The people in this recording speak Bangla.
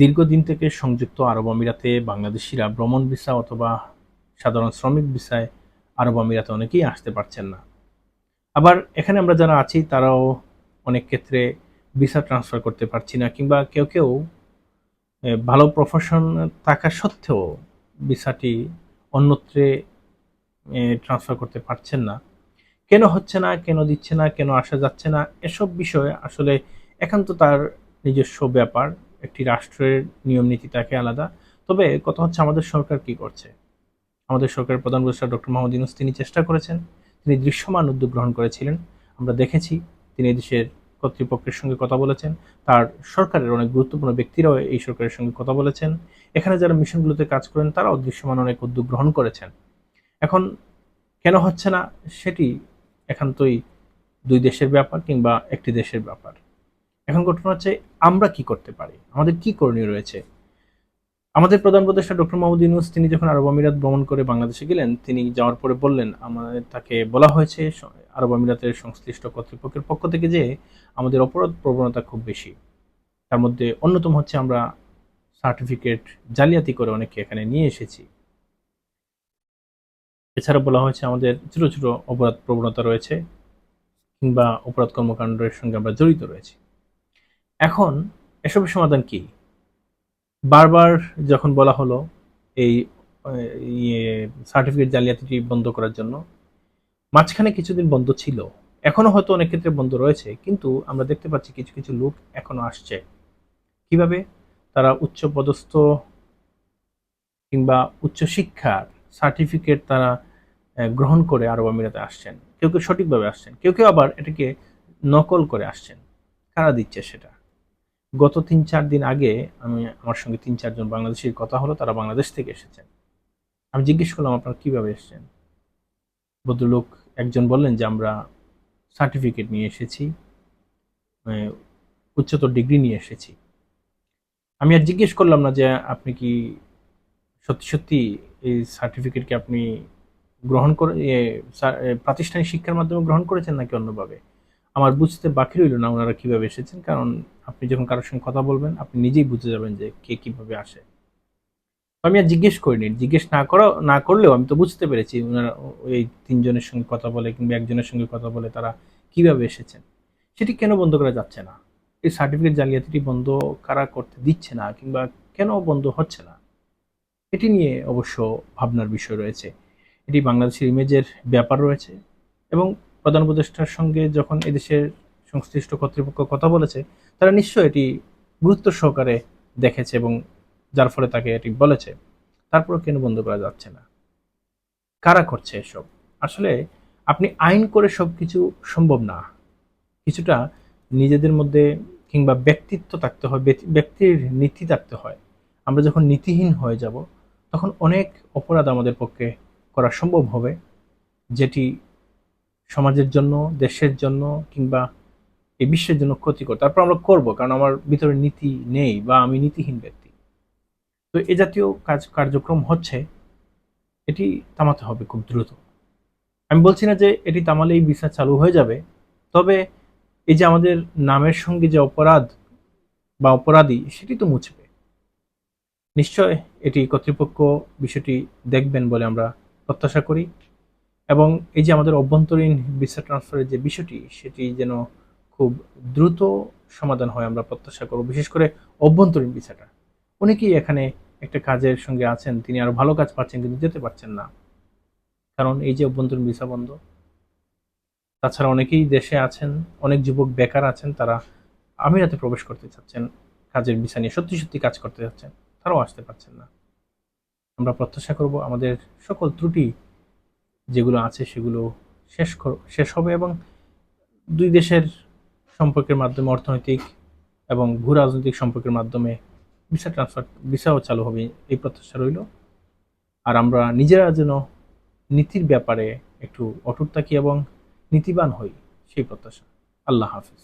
দীর্ঘদিন থেকে সংযুক্ত আরব আমিরাতে বাংলাদেশিরা ভ্রমণ ভিসা অথবা সাধারণ শ্রমিক ভিসায় আরব আমিরাতে অনেকেই আসতে পারছেন না। আবার এখানে আমরা যারা আছি, তারাও অনেক ক্ষেত্রে ভিসা ট্রান্সফার করতে পারছি না কিংবা কেউ কেউ ভালো প্রফেশন থাকা সত্ত্বেও ভিসাটি অন্যত্রে ট্রান্সফার করতে পারছেন না। কেন হচ্ছে না, কেন দিচ্ছে না, কেন আসা যাচ্ছে না, এসব বিষয়ে আসলে একান্ত তার নিজস্ব ব্যাপার। একটি রাষ্ট্রের নিয়ম নীতি থাকে আলাদা। তবে কথা হচ্ছে, আমাদের সরকার কি করছে? আমাদের সরকারের প্রধান উপদেষ্টা ডক্টর মোহাম্মদ ইউনুস তিনি চেষ্টা করেছেন, তিনি দৃশ্যমান উদ্যোগ গ্রহণ করেছিলেন। আমরা দেখেছি, তিনি দেশের কর্তৃপক্ষের সঙ্গে কথা বলেছেন, তার সরকারের অনেক গুরুত্বপূর্ণ ব্যক্তিরাও এই সরকারের সঙ্গে কথা বলেছেন। এখানে যারা মিশনগুলোতে কাজ করেন, তারাও দৃশ্যমান অনেক উদ্যোগ গ্রহণ করেছেন। এখন কেন হচ্ছে না, সেটি একান্তই দুই দেশের ব্যাপার কিংবা একটি দেশের ব্যাপার। এখন ঘটনা হচ্ছে, আমরা কি করতে পারি? আমাদের কি করণীয় রয়েছে? আমাদের প্রধান উপদেষ্টা ডক্টর মোহাম্মদ ইউনুস, তিনি যখন আরব আমিরাত ভ্রমণ করে বাংলাদেশে গেলেন, তিনি যাওয়ার পরে বললেন, আমাদের তাকে বলা হয়েছে আরব আমিরাতের সংশ্লিষ্ট কর্তৃপক্ষের পক্ষ থেকে যে, আমাদের অপরাধ প্রবণতা খুব বেশি। তার মধ্যে অন্যতম হচ্ছে, আমরা সার্টিফিকেট জালিয়াতি করে অনেকে এখানে নিয়ে এসেছি। এছাড়া বলা হয়েছে, আমাদের ছোট ছোট অপরাধ প্রবণতা রয়েছে, কিংবা অপরাধ কর্মকাণ্ডের সঙ্গে আমরা জড়িত রয়েছি। এখন এসবের সমাধান কি? বারবার যখন বলা হলো এই সার্টিফিকেট জালিয়াতিটি বন্ধ করার জন্য, মাঝখানে কিছুদিন বন্ধ ছিল। এখনও হয়তো অনেক ক্ষেত্রে বন্ধ রয়েছে, কিন্তু আমরা দেখতে পাচ্ছি কিছু কিছু লোক এখনও আসছে। কীভাবে? তারা উচ্চ পদস্থ কিংবা উচ্চ শিক্ষার সার্টিফিকেট তারা গ্রহণ করে আরব আমিরাতে আসছেন। কেউ কেউ সঠিকভাবে আসছেন, কেউ কেউ আবার এটাকে নকল করে আসছেন। কারা দিচ্ছে সেটা? গত তিন চার দিন আগে আমি আমার সঙ্গে তিন চারজন বাংলাদেশির কথা হলো, তারা বাংলাদেশ থেকে এসেছেন। আমি জিজ্ঞেস করলাম, আপনারা কীভাবে এসেছেন? ভদ্রলোক একজন বললেন যে, আমরা সার্টিফিকেট নিয়ে এসেছি উচ্চতর ডিগ্রি নিয়ে এসেছি। আমি আর জিজ্ঞেস করলাম না যে, আপনি কি সত্যি সত্যি এই সার্টিফিকেটকে আপনি গ্রহণ করে প্রাতিষ্ঠানিক শিক্ষার মাধ্যমে গ্রহণ করেছেন নাকি অন্যভাবে? আমার বুঝতে বাকি রইল না ওনারা কীভাবে এসেছেন, কারণ আপনি যখন কারোর সঙ্গে কথা বলবেন, আপনি নিজেই বুঝে যাবেন যে কে কীভাবে আসে। আমি আর জিজ্ঞেস করিনি, জিজ্ঞেস না করা, না করলেও আমি তো বুঝতে পেরেছি ওনারা এই তিনজনের সঙ্গে কথা বলে কিংবা একজনের সঙ্গে কথা বলে তারা কীভাবে এসেছেন। সেটি কেন বন্ধ করা যাচ্ছে না? এই সার্টিফিকেট জালিয়াতিটি বন্ধ কারা করতে দিচ্ছে না কিংবা কেন বন্ধ হচ্ছে না? এটি নিয়ে অবশ্য ভাবনার বিষয় রয়েছে। এটি বাংলাদেশের ইমেজের ব্যাপার রয়েছে এবং প্রধান উপদেষ্টার সঙ্গে যখন এদেশের সংশ্লিষ্ট কর্তৃপক্ষ কথা বলেছে, তারা নিশ্চয়ই এটি গুরুত্ব সহকারে দেখেছে এবং যার ফলে তাকে এটি বলেছে। তারপরে কেন বন্ধ করা যাচ্ছে না? কারা করছে এসব? আসলে আপনি আইন করে সব কিছু সম্ভব না। কিছুটা নিজেদের মধ্যে কিংবা ব্যক্তিত্ব থাকতে হয় ব্যক্তির নীতি থাকতে হয়। আমরা যখন নীতিহীন হয়ে যাব, তখন অনেক অপরাধ আমাদের পক্ষে করা সম্ভব হবে, যেটি সমাজের জন্য, দেশের জন্য কিংবা এই বিশ্বের জন্য ক্ষতিকর। তারপর আমরা করব, কারণ আমার ভিতরে নীতি নেই বা আমি নীতিহীন ব্যক্তি। তো এ জাতীয় কাজ, কার্যক্রম হচ্ছে, এটি থামাতে হবে খুব দ্রুত। আমি বলছি না যে এটি থামালেই ভিসা চালু হয়ে যাবে, তবে এই যে আমাদের নামের সঙ্গে যে অপরাধ বা অপরাধী, সেটি তো মুছবে। নিশ্চয় এটি কর্তৃপক্ষ বিষয়টি দেখবেন বলে আমরা প্রত্যাশা করি। এবং এই যে আমাদের অভ্যন্তরীণ ভিসা ট্রান্সফারের যে বিষয়টি, সেটি যেন খুব দ্রুত সমাধান হয় আমরা প্রত্যাশা করব। বিশেষ করে অভ্যন্তরীণ ভিসাটা। অনেকেই এখানে একটা কাজের সঙ্গে আছেন, তিনি আরও ভালো কাজ পাচ্ছেন কিন্তু যেতে পারছেন না। কারণ এই যে অভ্যন্তরীণ ভিসা বন্ধ, তাছাড়া অনেকেই দেশে আছেন, অনেক যুবক বেকার আছেন, তারা আমিরাতে প্রবেশ করতে চাচ্ছেন, কাজের ভিসা নিয়ে সত্যি সত্যি কাজ করতে চাচ্ছেন, তারাও আসতে পারছেন না। আমরা প্রত্যাশা করব আমাদের সকল ত্রুটি যেগুলো আছে সেগুলো শেষ শেষ হবে এবং দুই দেশের সম্পর্কের মাধ্যমে অর্থনৈতিক এবং ভূ রাজনৈতিক সম্পর্কের মাধ্যমে ভিসা ট্রান্সফার ভিসাও চালু হবে, এই প্রত্যাশা রইল। আর আমরা নিজেরা যেন নীতির ব্যাপারে একটু অটুট থাকি এবং নীতিবান হই, সেই প্রত্যাশা। আল্লাহ হাফিজ।